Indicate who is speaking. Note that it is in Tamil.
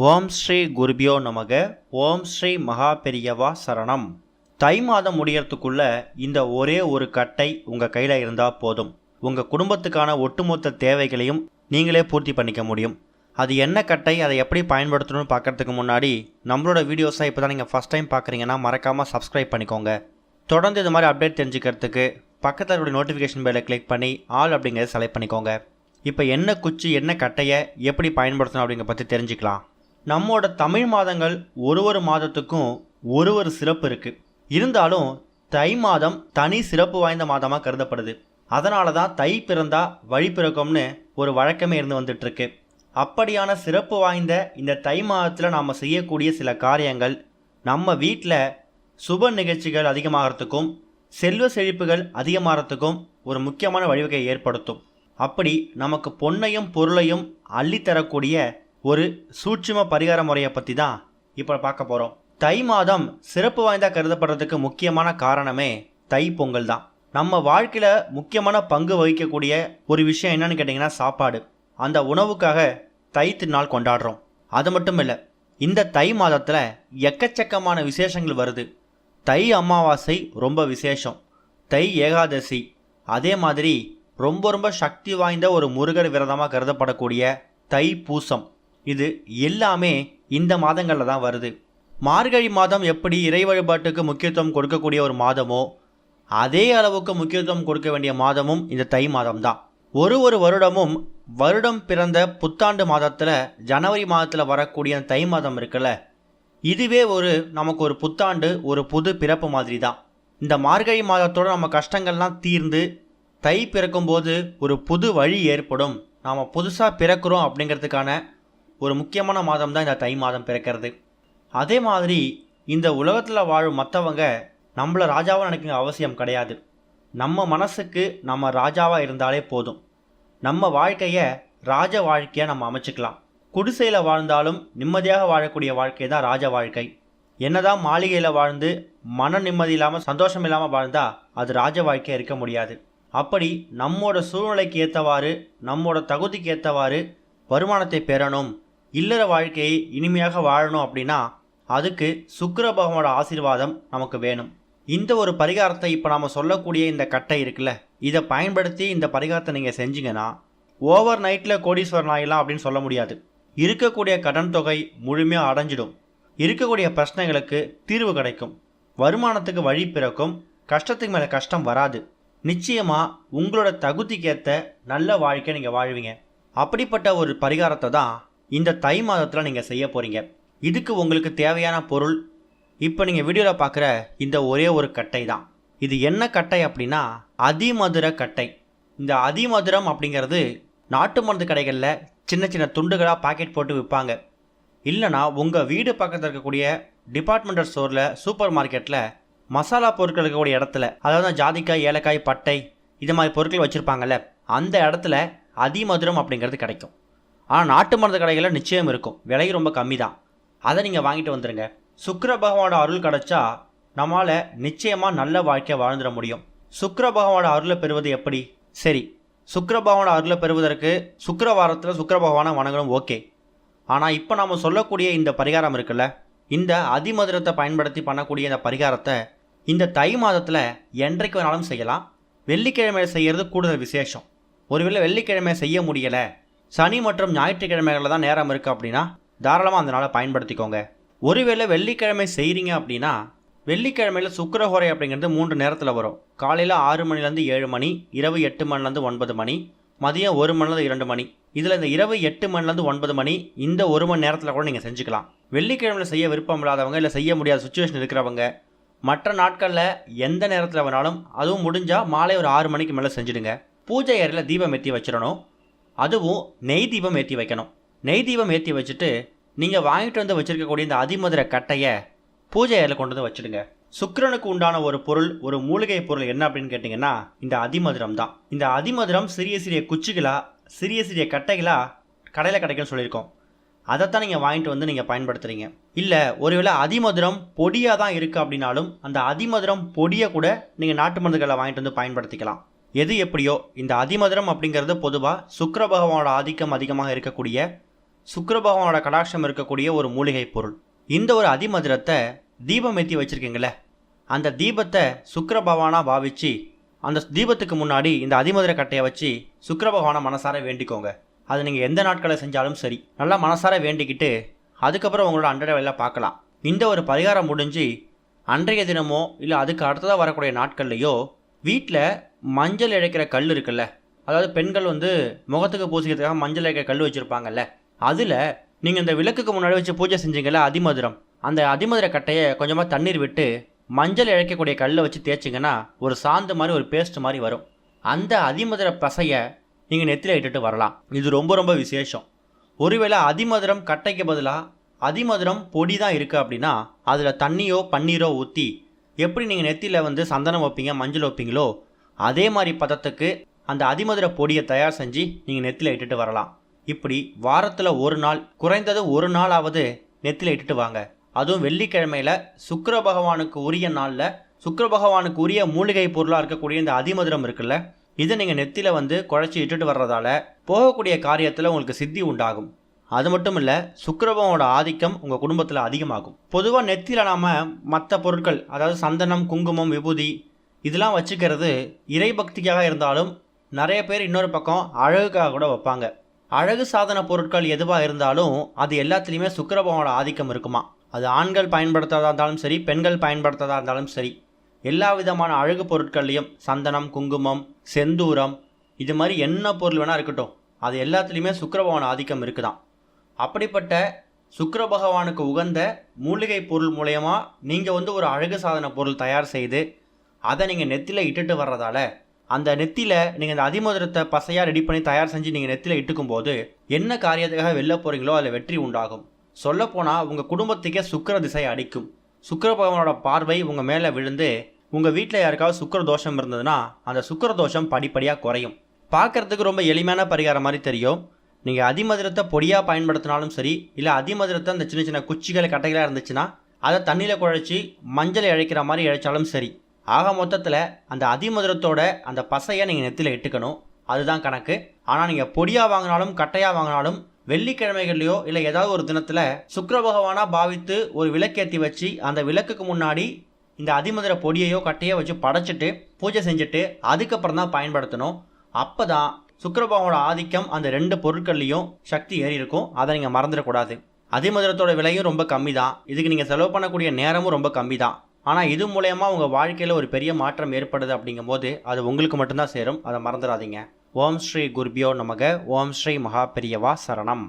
Speaker 1: ஓம் ஸ்ரீ குருபியோ நமக. ஓம் ஸ்ரீ மகா பெரியவா சரணம். தை மாதம் முடியறதுக்குள்ள இந்த ஒரே ஒரு கட்டை உங்கள் கையில் இருந்தால் போதும். உங்கள் குடும்பத்துக்கான ஒட்டுமொத்த தேவைகளையும் நீங்களே பூர்த்தி பண்ணிக்க முடியும். அது என்ன கட்டை அதை எப்படி பயன்படுத்தணும்னு பார்க்கறதுக்கு முன்னாடி நம்மளோட வீடியோஸை இப்போ தான் நீங்கள் ஃபஸ்ட் டைம் பார்க்குறீங்கன்னா மறக்காமல் சப்ஸ்கிரைப் பண்ணிக்கோங்க. தொடர்ந்து இது மாதிரி அப்டேட் தெரிஞ்சுக்கிறதுக்கு பக்கத்தில் இருக்கிற நோட்டிஃபிகேஷன் பெல்லை கிளிக் பண்ணி ஆல் அப்படிங்கிறத செலக்ட் பண்ணிக்கோங்க. இப்போ என்ன குச்சி என்ன கட்டையை எப்படி பயன்படுத்தணும் அப்படிங்கிற பற்றி தெரிஞ்சுக்கலாம். நம்மோட தமிழ் மாதங்கள் ஒரு ஒரு மாதத்துக்கும் ஒரு ஒரு சிறப்பு இருக்குது இருந்தாலும் தை மாதம் தனி சிறப்பு வாய்ந்த மாதமாக கருதப்படுது. அதனால தான் தை பிறந்தா வழி பிறக்கும்னு ஒரு வழக்கமே இருந்து வந்துட்டுருக்கு அப்படியான சிறப்பு வாய்ந்த இந்த தை மாதத்தில் நாம் செய்யக்கூடிய சில காரியங்கள் நம்ம வீட்டில் சுப நிகழ்ச்சிகள் அதிகமாகறதுக்கும் செல்வ செழிப்புகள் அதிகமாகறதுக்கும் ஒரு முக்கியமான வழிவகையை ஏற்படுத்தும். அப்படி நமக்கு பொன்னையும் பொருளையும் அள்ளித்தரக்கூடிய ஒரு சூட்சும பரிகார முறையை பற்றி தான் இப்போ பார்க்க போகிறோம் தை மாதம் சிறப்பு வாய்ந்தா கருதப்படுறதுக்கு முக்கியமான காரணமே தை பொங்கல் தான். நம்ம வாழ்க்கையில் முக்கியமான பங்கு வகிக்கக்கூடிய ஒரு விஷயம் என்னன்னு கேட்டிங்கன்னா சாப்பாடு. அந்த உணவுக்காக தை திருநாள் கொண்டாடுறோம். அது மட்டும் இல்லை இந்த தை மாதத்தில் எக்கச்சக்கமான விசேஷங்கள் வருது. தை அமாவாசை ரொம்ப விசேஷம். தை ஏகாதசி. அதே மாதிரி ரொம்ப ரொம்ப சக்தி வாய்ந்த ஒரு முருகர் விரதமாக கருதப்படக்கூடிய தை பூசம். இது எல்லாமே இந்த மாதங்களில் தான் வருது. மார்கழி மாதம் எப்படி இறை வழிபாட்டுக்கு முக்கியத்துவம் கொடுக்கக்கூடிய ஒரு மாதமோ அதே அளவுக்கு முக்கியத்துவம் கொடுக்க வேண்டிய மாதமும் இந்த தை மாதம் தான். ஒரு ஒரு வருடமும் வருடம் பிறந்த புத்தாண்டு மாதத்தில் ஜனவரி மாதத்தில் வரக்கூடிய தை மாதம் இருக்குல்ல இதுவே ஒரு நமக்கு ஒரு புத்தாண்டு ஒரு புது பிறப்பு மாதிரி தான். இந்த மார்கழி மாதத்தோட நம்ம கஷ்டங்கள்லாம் தீர்ந்து தை பிறக்கும்போது ஒரு புது வழி ஏற்படும். நாம் புதுசாக பிறக்கிறோம் அப்படிங்கிறதுக்கான ஒரு முக்கியமான மாதம் தான் இந்த தை மாதம் பிறக்கிறது. அதே மாதிரி இந்த உலகத்தில் வாழும் மற்றவங்க நம்மளை ராஜாவாக நினைக்கிற அவசியம் கிடையாது. நம்ம மனசுக்கு நம்ம ராஜாவாக இருந்தாலே போதும். நம்ம வாழ்க்கையை ராஜ வாழ்க்கையாக நம்ம அமைச்சுக்கலாம். குடிசையில் வாழ்ந்தாலும் நிம்மதியாக வாழக்கூடிய வாழ்க்கை தான் ராஜ வாழ்க்கை. என்னதான் மாளிகையில் வாழ்ந்து மன நிம்மதி இல்லாமல் சந்தோஷம் இல்லாமல் வாழ்ந்தால் அது ராஜ வாழ்க்கையாக இருக்க முடியாது. அப்படி நம்மோட சூழ்நிலைக்கு ஏற்றவாறு நம்மோட தகுதிக்கு ஏற்றவாறு வருமானத்தை பெறணும். இல்லற வாழ்க்கையை இனிமையாக வாழணும் அப்படின்னா அதுக்கு சுக்கர பகவானோட ஆசீர்வாதம் நமக்கு வேணும். இந்த ஒரு பரிகாரத்தை இப்போ நாம் சொல்லக்கூடிய இந்த கட்டை இருக்குல்ல இதை பயன்படுத்தி இந்த பரிகாரத்தை நீங்கள் செஞ்சீங்கன்னா ஓவர் நைட்டில் கோடீஸ்வரன் ஆகலாம் அப்படின்னு சொல்ல முடியாது. இருக்கக்கூடிய கடன் தொகை முழுமையாக அடைஞ்சிடும். இருக்கக்கூடிய பிரச்சனைகளுக்கு தீர்வு கிடைக்கும். வருமானத்துக்கு வழி பிறக்கும். கஷ்டத்துக்கு மேலே கஷ்டம் வராது. நிச்சயமாக உங்களோட தகுதிக்கேற்ற நல்ல வாழ்க்கை நீங்கள் வாழ்வீங்க. அப்படிப்பட்ட ஒரு பரிகாரத்தை தான் இந்த தை மாதத்தில் நீங்கள் செய்ய போகிறீங்க இதுக்கு உங்களுக்கு தேவையான பொருள் இப்போ நீங்கள் வீடியோவில் பார்க்குற இந்த ஒரே ஒரு கட்டை தான். இது என்ன கட்டை அப்படின்னா அதிமதுர கட்டை. இந்த அதிமதுரம் அப்படிங்கிறது நாட்டு மருந்து கடைகளில் சின்ன சின்ன துண்டுகளாக பாக்கெட் போட்டு விற்பாங்க இல்லைனா உங்கள் வீடு பக்கத்தில் இருக்கக்கூடிய டிபார்ட்மெண்டல் ஸ்டோரில் சூப்பர் மார்க்கெட்டில் மசாலா பொருட்கள் இருக்கக்கூடிய இடத்துல அதாவது ஜாதிக்காய் ஏலக்காய் பட்டை இது மாதிரி பொருட்கள் வச்சுருப்பாங்கல்ல அந்த இடத்துல அதிமதுரம் அப்படிங்கிறது கிடைக்கும். ஆனால் நாட்டு மருந்து கடைகளில் நிச்சயம் இருக்கும். விலை ரொம்ப கம்மி தான் அதை நீங்கள் வாங்கிட்டு வந்துடுங்க சுக்கர பகவானோட அருள் கிடச்சா நம்மளால் நிச்சயமாக நல்ல வாழ்க்கையை வாழ்ந்துட முடியும். சுக்கர பகவானோட அருளை பெறுவது எப்படி? சரி சுக்கர பகவானோட அருளை பெறுவதற்கு சுக்கிர வாரத்தில் சுக்கிர பகவானை வணங்கணும் ஓகே. ஆனால் இப்போ நாம் சொல்லக்கூடிய இந்த பரிகாரம் இருக்குல்ல இந்த அதிமதுரத்தை பயன்படுத்தி பண்ணக்கூடிய இந்த பரிகாரத்தை இந்த தை மாதத்தில் என்றைக்கு வேணாலும் செய்யலாம். வெள்ளிக்கிழமை செய்கிறது கூடுதல் விசேஷம். ஒருவேளை வெள்ளிக்கிழமை செய்ய முடியலை சனி மற்றும் ஞாயிற்றுக்கிழமைகளில் தான் நேரம் இருக்குது அப்படின்னா தாராளமாக அந்த நாளை பயன்படுத்திக்கோங்க. ஒருவேளை வெள்ளிக்கிழமை செய்கிறீங்க அப்படின்னா வெள்ளிக்கிழமையில் சுக்கிரஹோரை அப்படிங்கிறது மூன்று நேரத்தில் வரும். காலையில் ஆறு மணிலேருந்து ஏழு மணி இரவு எட்டு மணிலேருந்து ஒன்பது மணி மதியம் ஒரு மணிலேருந்து இரண்டு மணி. இதில் இந்த இரவு எட்டு மணிலேருந்து ஒன்பது மணி இந்த ஒரு மணி நேரத்தில் கூட நீங்கள் செஞ்சுக்கலாம். வெள்ளிக்கிழமையில் செய்ய விருப்பம் இல்லாதவங்க இல்லை செய்ய முடியாத சுச்சுவேஷன் இருக்கிறவங்க மற்ற நாட்களில் எந்த நேரத்தில் வேணாலும் அதுவும் முடிஞ்சால் மாலை ஒரு ஆறு மணிக்கு மேலே செஞ்சுடுங்க. பூஜை அறையில் தீபம் எத்தி வச்சிடணும். அதுவும் நெய் தீபம் ஏற்றி வைக்கணும். நெய் தீபம் ஏற்றி வச்சுட்டு நீங்கள் வாங்கிட்டு வந்து வச்சுருக்கக்கூடிய இந்த அதிமதுர கட்டையை பூஜை அறையில் கொண்டு வந்து வச்சுடுங்க. சுக்கிரனுக்கு உண்டான ஒரு பொருள் ஒரு மூலிகை பொருள் என்ன அப்படின்னு கேட்டிங்கன்னா இந்த அதிமதுரம் தான். இந்த அதிமதுரம் சிறிய சிறிய குச்சிகளாக சிறிய சிறிய கட்டைகளாக கடையில் கிடைக்கும்னு சொல்லியிருக்கோம். அதைத்தான் நீங்கள் வாங்கிட்டு வந்து நீங்கள் பயன்படுத்துகிறீங்க இல்லை ஒருவேளை அதிமதுரம் பொடியாக தான் இருக்குது அப்படின்னாலும் அந்த அதிமதுரம் பொடியை கூட நீங்கள் நாட்டு மருந்துகளை வாங்கிட்டு வந்து பயன்படுத்திக்கலாம். எது எப்படியோ இந்த அதிமதுரம் அப்படிங்கிறது பொதுவாக சுக்கர பகவானோட ஆதிக்கம் அதிகமாக இருக்கக்கூடிய சுக்கர பகவானோட கடாட்சம் இருக்கக்கூடிய ஒரு மூலிகை பொருள். இந்த ஒரு அதிமதுரத்தை தீபம் ஏற்றி வச்சுருக்கீங்களே அந்த தீபத்தை சுக்கர பகவானாக பாவிச்சு அந்த தீபத்துக்கு முன்னாடி இந்த அதிமதுர கட்டையை வச்சு சுக்கர பகவானை மனசார வேண்டிக்கோங்க. அது நீங்கள் எந்த நாட்களை செஞ்சாலும் சரி. நல்லா மனசார வேண்டிக்கிட்டு அதுக்கப்புறம் உங்களோட அன்றாட வேலை பார்க்கலாம். இந்த ஒரு பரிகாரம் முடிஞ்சு அன்றைய தினமோ இல்லை அதுக்கு அடுத்ததாக வரக்கூடிய நாட்கள்லையோ வீட்டில் மஞ்சள் இழைக்கிற கல் இருக்குல்ல அதாவது பெண்கள் வந்து முகத்துக்கு பூசிக்கிறதுக்காக மஞ்சள் இழைக்கிற கல் வச்சுருப்பாங்கல்ல அதில் நீங்கள் இந்த விளக்குக்கு முன்னாடி வச்சு பூஜை செஞ்சீங்கல்ல அதிமதுரம் அந்த அதிமதுர கட்டையை கொஞ்சமாக தண்ணீர் விட்டு மஞ்சள் இழைக்கக்கூடிய கல்லை வச்சு தேய்ச்சிங்கன்னா ஒரு சாந்து மாதிரி ஒரு பேஸ்ட் மாதிரி வரும். அந்த அதிமதுர பசையை நீங்கள் நெத்தியில் இட்டுட்டு வரலாம். இது ரொம்ப ரொம்ப விசேஷம். ஒருவேளை அதிமதுரம் கட்டைக்கு பதிலாக அதிமதுரம் பொடி தான் இருக்குது அப்படின்னா அதில் தண்ணியோ பன்னீரோ ஊற்றி எப்படி நீங்கள் நெத்தியில் வந்து சந்தனம் வைப்பீங்க மஞ்சள் வைப்பீங்களோ அதே மாதிரி பதத்துக்கு அந்த அதிமதுர பொடியை தயார் செஞ்சு நீங்கள் நெத்தியில் இட்டுட்டு வரலாம். இப்படி வாரத்தில் ஒரு நாள் குறைந்தது ஒரு நாளாவது நெத்தியில் இட்டுட்டு வாங்க. அதுவும் வெள்ளிக்கிழமையில் சுக்கர பகவானுக்கு உரிய நாளில் சுக்கர பகவானுக்கு உரிய மூலிகை பொருளாக இருக்கக்கூடிய இந்த அதிமதுரம் இருக்குல்ல இதை நீங்கள் நெத்தியில் வந்து குழச்சி இட்டுட்டு வர்றதால போகக்கூடிய காரியத்தில் உங்களுக்கு சித்தி உண்டாகும். அது மட்டும் இல்லை சுக்கரபவனோட ஆதிக்கம் உங்கள் குடும்பத்தில் அதிகமாகும். பொதுவாக நெத்தியில் நாம் மற்ற பொருட்கள் அதாவது சந்தனம் குங்குமம் விபூதி இதெல்லாம் வச்சுக்கிறது இறை பக்திக்காக இருந்தாலும் நிறைய பேர் இன்னொரு பக்கம் அழகுக்காக கூட வைப்பாங்க. அழகு சாதன பொருட்கள் எதுவாக இருந்தாலும் அது எல்லாத்துலேயுமே சுக்கிரபவனோட ஆதிக்கம் இருக்குமா? அது ஆண்கள் பயன்படுத்துறதா இருந்தாலும் சரி பெண்கள் பயன்படுத்துறதா இருந்தாலும் சரி. எல்லா விதமான அழகு பொருட்கள்லையும் சந்தனம் குங்குமம் செந்தூரம் இது மாதிரி என்ன பொருள் வேணால் இருக்கட்டும். அது எல்லாத்துலேயுமே சுக்கிரபவன் ஆதிக்கம் இருக்குதான். அப்படிப்பட்ட சுக்கர பகவானுக்கு உகந்த மூலிகை பொருள் மூலயமா நீங்கள் வந்து ஒரு அழகு சாதன பொருள் தயார் செய்து அதை நீங்கள் நெத்தியில் இட்டுட்டு வர்றதால அந்த நெத்தியில் நீங்கள் அந்த அதிமதுரத்தை பசையாக ரெடி பண்ணி தயார் செஞ்சு நீங்கள் நெத்தியில் இட்டுக்கும் போது என்ன காரியத்துக்காக வெளில போகிறீங்களோ அதில் வெற்றி உண்டாகும். சொல்லப்போனால் உங்கள் குடும்பத்துக்கே சுக்கிர திசை அடிக்கும். சுக்கர பகவானோட பார்வை உங்கள் மேலே விழுந்து உங்கள் வீட்டில் யாருக்காவது சுக்கிர தோஷம் இருந்ததுன்னா அந்த சுக்கிர தோஷம் படிப்படியாக குறையும். பார்க்கறதுக்கு ரொம்ப எளிமையான பரிகாரம் மாதிரி தெரியும். நீங்கள் அதிமதுரத்தை பொடியாக பயன்படுத்தினாலும் சரி இல்லை அதிமதுரத்தை அந்த சின்ன சின்ன குச்சிகள் கட்டைகளாக இருந்துச்சுன்னா அதை தண்ணியில் குழைச்சி மஞ்சள் இழைக்கிற மாதிரி இழைச்சாலும் சரி. ஆக மொத்தத்தில் அந்த அதிமதுரத்தோட அந்த பசையை நீங்கள் நெத்தியில் இட்டுக்கணும். அதுதான் கணக்கு. ஆனால் நீங்கள் பொடியாக வாங்கினாலும் கட்டையாக வாங்கினாலும் வெள்ளிக்கிழமைகள்லையோ இல்லை ஏதாவது ஒரு தினத்தில் சுக்கர பகவானாக பாவித்து ஒரு விளக்கேற்றி வச்சு அந்த விளக்குக்கு முன்னாடி இந்த அதிமதுர பொடியையோ கட்டையோ வச்சு படைச்சிட்டு பூஜை செஞ்சுட்டு அதுக்கப்புறம் தான் பயன்படுத்தணும். அப்போ தான் சுக்கிரபகவானோட ஆதிக்கம் அந்த ரெண்டு பொருட்கள்லையும் சக்தி ஏறி இருக்கும். அதை நீங்கள் மறந்துடக்கூடாது. அதிமதுரத்தோட விலையும் ரொம்ப கம்மி தான் இதுக்கு நீங்கள் செலவு பண்ணக்கூடிய நேரமும் ரொம்ப கம்மி தான் ஆனால் இது மூலயமா உங்கள் வாழ்க்கையில் ஒரு பெரிய மாற்றம் ஏற்படுது அப்படிங்கும்போது அது உங்களுக்கு மட்டும்தான் சேரும். அதை மறந்துடாதீங்க. ஓம் ஸ்ரீ குர்பியோ நமக. ஓம் ஸ்ரீ மகா பெரியவா சரணம்.